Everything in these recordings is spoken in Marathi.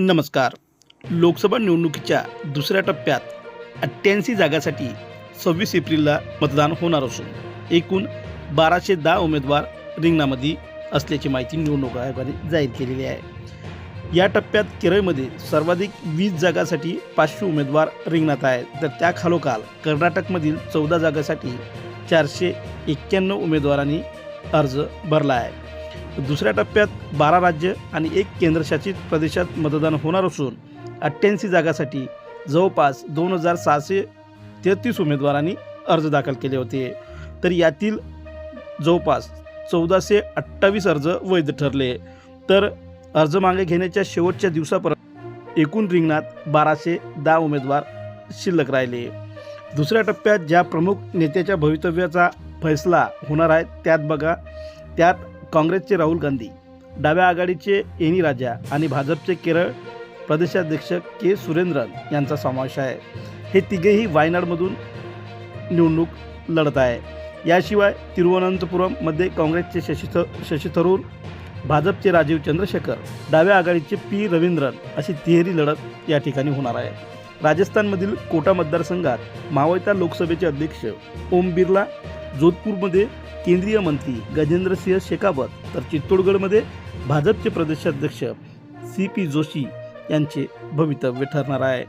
नमस्कार. लोकसभा निवडणुकीच्या दुसऱ्या टप्प्यात अठ्ठ्याऐंशी जागासाठी सव्वीस एप्रिलला मतदान होणार असून एकूण बाराशे दहा उमेदवार रिंगणामध्ये असल्याची माहिती निवडणूक आयोगाने जाहीर केलेली आहे. या टप्प्यात केरळमध्ये सर्वाधिक वीस जागासाठी पाचशे उमेदवार रिंगणात आहेत. तर त्या खालोखाल कर्नाटकमधील चौदा जागासाठी चारशे एक्क्याण्णव उमेदवारांनी अर्ज भरला आहे. दुसऱ्या टप्प्यात बारा राज्य आणि एक केंद्रशासित प्रदेशात मतदान होणार असून अठ्ठ्याऐंशी जागासाठी जवळपास दोन हजार सहाशे तेहतीस उमेदवारांनी अर्ज दाखल केले होते. तर यातील जवळपास चौदाशे अठ्ठावीस अर्ज वैध ठरले. तर अर्ज मागे घेण्याच्या शेवटच्या दिवसापर्यंत एकूण रिंगणात बाराशे दहा उमेदवार शिल्लक राहिले. दुसऱ्या टप्प्यात ज्या प्रमुख नेत्याच्या भवितव्याचा फैसला होणार आहे त्यात बघा त्यात काँग्रेसचे राहुल गांधी डाव्या आघाडीचे एनी राजा आणि भाजपचे केरळ प्रदेशाध्यक्ष के सुरेंद्रन यांचा समावेश आहे. हे तिघेही वायनाडमधून निवडणूक लढत आहे. याशिवाय तिरुवनंतपुरममध्ये काँग्रेसचे शशी थ शशी थरूर भाजपचे राजीव चंद्रशेखर डाव्या आघाडीचे पी रवींद्रन अशी तिहेरी लढत या ठिकाणी होणार आहे. राजस्थानमधील कोटा मतदारसंघात मावळता लोकसभेचे अध्यक्ष ओम बिर्ला जोधपूरमध्ये केंद्रीय मंत्री गजेंद्रसिंह शेखावत तर चित्तोडगडमध्ये भाजपचे प्रदेशाध्यक्ष सी पी जोशी यांचे भवितव्य ठरणार आहे.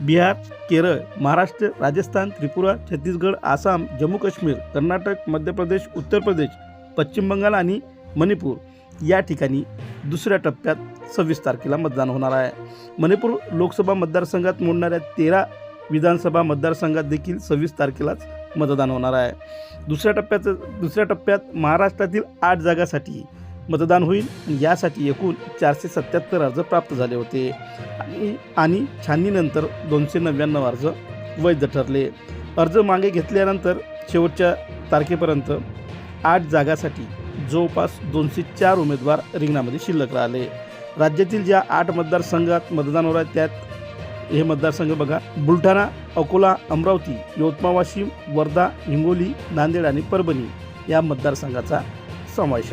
बिहार केरळ महाराष्ट्र राजस्थान त्रिपुरा छत्तीसगड आसाम जम्मू काश्मीर कर्नाटक मध्य प्रदेश उत्तर प्रदेश पश्चिम बंगाल आणि मणिपूर या ठिकाणी दुसऱ्या टप्प्यात सव्वीस तारखेला मतदान होणार आहे. मणिपूर लोकसभा मतदारसंघात मोडणाऱ्या तेरा विधानसभा मतदारसंघात देखील सव्वीस तारखेलाच मतदान होणार आहे. दुसऱ्या टप्प्याचं दुसऱ्या टप्प्यात महाराष्ट्रातील आठ जागासाठी मतदान होईल आणि यासाठी एकूण चारशे सत्याहत्तर अर्ज प्राप्त झाले होते. आणि आणि छाननीनंतर दोनशे नव्याण्णव अर्ज वैध ठरले. अर्ज मागे घेतल्यानंतर शेवटच्या तारखेपर्यंत आठ जागासाठी जवळपास दोनशे चार उमेदवार रिंगणामध्ये शिल्लक राहिले. राज्यातील ज्या आठ मतदारसंघात मतदान होणार आहे त्यात हे मतदारसंघ बघा. बुलढाणा अकोला अमरावती यवतमाळ वाशिम वर्धा हिंगोली नांदेड आणि परभणी या मतदारसंघाचा समावेश आहे.